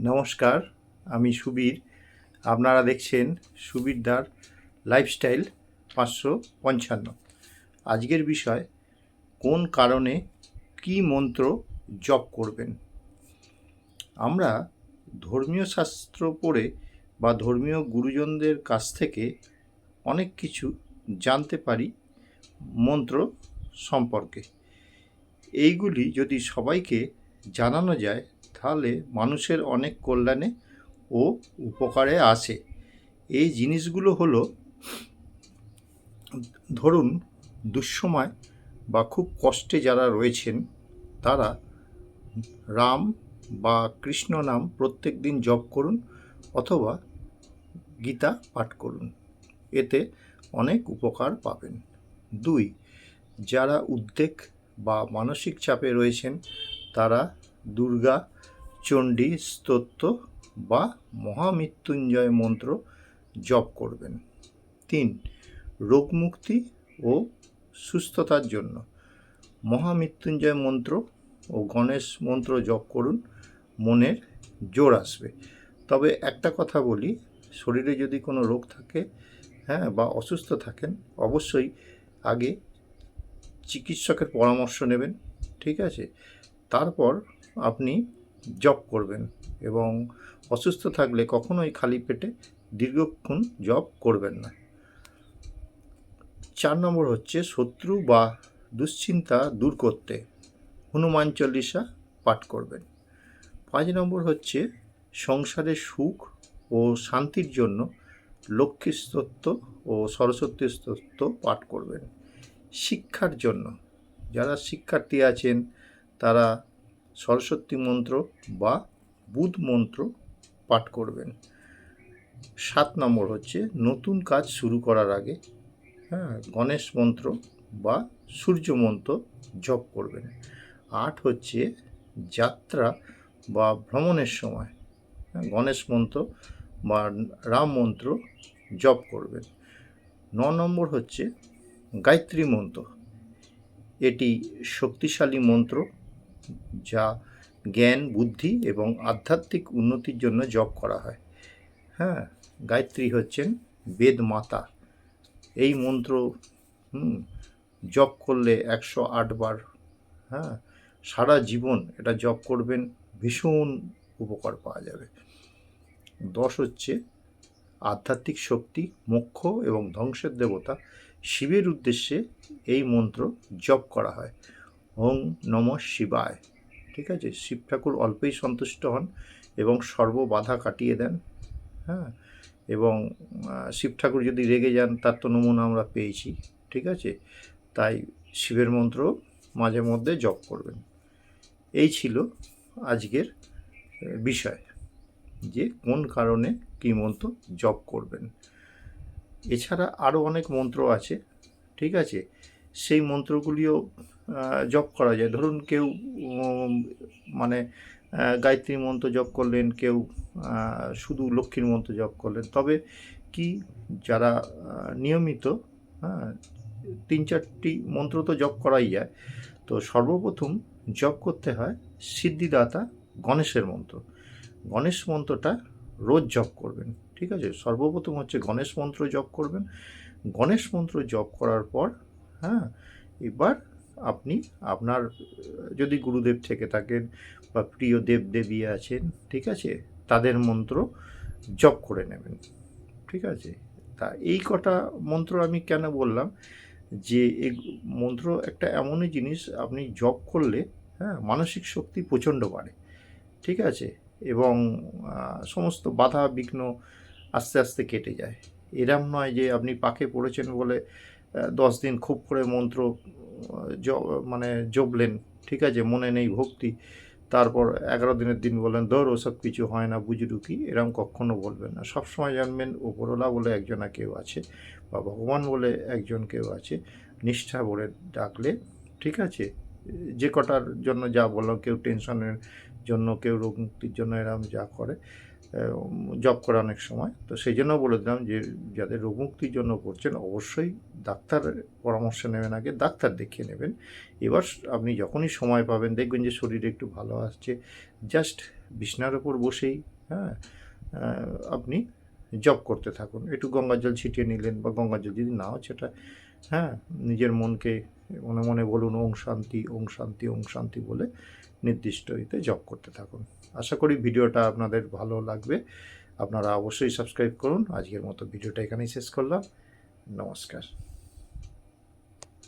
নমস্কার, আমি সুবীর। আপনারা দেখছেন সুবীরদার লাইফস্টাইল পাঁচশো পঞ্চান্ন। আজকের বিষয়, কোন কারণে কি মন্ত্র জপ করবেন? আমরা ধর্মীয় শাস্ত্র পড়ে বা ধর্মীয় গুরুজনদের কাছ থেকে অনেক কিছু জানতে পারি মন্ত্র সম্পর্কে। এইগুলি যদি সবাইকে জানানো যায় তাহলে মানুষের অনেক কল্যাণে ও উপকারে আসে। এই জিনিসগুলো হলো, ধরুন, দুঃসময় বা খুব কষ্টে যারা রয়েছেন, তারা রাম বা কৃষ্ণ নাম প্রত্যেক দিন জপ করুন অথবা গীতা পাঠ করুন। এতে অনেক উপকার পাবেন। দুই, যারা উদ্বেগ বা মানসিক চাপে রয়েছেন, তারা দুর্গা চণ্ডী স্তোত্র বা মহামৃত্যুঞ্জয় মন্ত্র জপ করবেন। তিন, রোগমুক্তি ও সুস্থতার জন্য মহামৃত্যুঞ্জয় মন্ত্র ও গণেশ মন্ত্র জপ করুন, মনের জোর আসবে। তবে একটা কথা বলি, শরীরে যদি কোনো রোগ থাকে হ্যাঁ বা অসুস্থ থাকেন, অবশ্যই আগে চিকিৎসকের পরামর্শ নেবেন, ঠিক আছে? তারপর আপনি জব করবেন এবং অসুস্থ থাকলে কখনোই খালি পেটে দীর্ঘক্ষণ জব করবেন না। চার নম্বর হচ্ছে শত্রু বা দুশ্চিন্তা দূর করতে। হনুমান চল্লিশা পাঠ করবেন। পাঁচ নম্বর হচ্ছে সংসারে সুখ ও শান্তির জন্য লক্ষ্মী স্তোত্র ও সরস্বতী স্তোত্র পাঠ করবেন। শিক্ষার জন্য যারা শিক্ষার্থী আছেন তারা সরস্বতী মন্ত্র বা বুধ মন্ত্র পাঠ করবেন। সাত নম্বর হচ্ছে নতুন কাজ শুরু করার আগে হ্যাঁ গণেশ মন্ত্র বা সূর্য মন্ত্র জপ করবেন। আট হচ্ছে যাত্রা বা ভ্রমণের সময় হ্যাঁ, গণেশ মন্ত্র বা রাম মন্ত্র জপ করবেন। ন নম্বর হচ্ছে গায়ত্রী মন্ত্র এটি শক্তিশালী মন্ত্র যা জ্ঞান বুদ্ধি এবং আধ্যাত্মিক উন্নতির জন্য জপ করা হয়। হ্যাঁ গায়ত্রী হচ্ছেন বেদ মাতা। এই মন্ত্র হুম, জপ করলে একশো আটবার হ্যাঁ সারা জীবন এটা জপ করবেন ভীষণ উপকার পাওয়া যাবে। দশ হচ্ছে আধ্যাত্মিক শক্তি মোক্ষ এবং ধ্বংসের দেবতা। শিবের উদ্দেশ্যে এই মন্ত্র জপ করা হয়। ওং নম শিবায়। ঠিক আছে? শিব ঠাকুর অল্পেই সন্তুষ্ট হন এবং সর্ব বাধা কাটিয়ে দেন হ্যাঁ? এবং শিব ঠাকুর যদি রেগে যান, তার তো নমুনা আমরা পেয়েছি, ঠিক আছে? তাই শিবের মন্ত্র মাঝে মধ্যে জপ করবেন। এই ছিল আজকের বিষয় যে কোন কারণে কী মন্ত্র জপ করবেন। এছাড়া আরও অনেক মন্ত্র আছে, ঠিক আছে? সেই মন্ত্রগুলিও জপ করা যায়। ধরুন কেউ মানে গায়ত্রী মন্ত্র জপ করলেন, কেউ শুধু লক্ষ্মীর মন্ত্র জপ করলেন। তবে কি যারা নিয়মিত হ্যাঁ তিন চারটি মন্ত্র তো জপ করাই যায়, তো সর্বপ্রথম জপ করতে হয় সিদ্ধিদাতা গণেশের মন্ত্র। গণেশ মন্ত্রটা রোজ জপ করবেন, ঠিক আছে? সর্বপ্রথম হচ্ছে গণেশ মন্ত্র জপ করবেন। গণেশ মন্ত্র জপ করার পর হ্যাঁ এবার আপনি আপনার, যদি গুরুদেব থেকে থাকেন বা প্রিয় দেব দেবী আছেন, ঠিক আছে, তাদের মন্ত্র জপ করে নেবেন, ঠিক আছে? তা এই কটা মন্ত্র আমি কেন বললাম? যে এই মন্ত্র একটা এমনই জিনিস, আপনি জপ করলে হ্যাঁ মানসিক শক্তি প্রচণ্ড বাড়ে, ঠিক আছে? এবং সমস্ত বাধা বিঘ্ন আস্তে আস্তে কেটে যায়। এরম নয় যে আপনি পাকে পড়েছেন বলে দশ দিন খুব করে মন্ত্র মানে জপলেন, ঠিক আছে, মনে নেই ভক্তি। তারপর এগারো দিনের দিন বলেন ধর, ওসব কিছু হয় না বুঝুডুকি এরম কখনো বলবেন না। সবসময় জানবেন ওপরওয়ালা বলে একজনা কেউ আছে, বা ভগবান বলে একজন কেউ আছে, নিষ্ঠা বলে ডাকলে, ঠিক আছে, যে কটার জন্য যা বললাম, কেউ টেনশনের জন্য, কেউ রোগ মুক্তির জন্য এরম যা করে জব করা অনেক সময়। তো সেই জন্য বলে দিলাম যে যাদের রোগ মুক্তির জন্য করছেন, অবশ্যই ডাক্তার পরামর্শ নেবেন আগে, ডাক্তার দেখিয়ে নেবেন। এবার আপনি যখনই সময় পাবেন, দেখবেন যে শরীরে একটু ভালো আসছে, জাস্ট বিছনার ওপর বসেই হ্যাঁ আপনি জব করতে থাকুন। একটু গঙ্গা জল ছিটিয়ে নিলেন বা গঙ্গা জল যদি নাও সেটা হ্যাঁ নিজের মনকে মনে মনে বলুন ওং শান্তি ওং শান্তি ওং শান্তি বলে নির্দিষ্ট ইতে জপ করতে থাকুন। আশা করি ভিডিওটা আপনাদের ভালো লাগবে। আপনারা অবশ্যই সাবস্ক্রাইব করুন। আজকের মতো ভিডিওটা এখানেই শেষ করলাম। নমস্কার।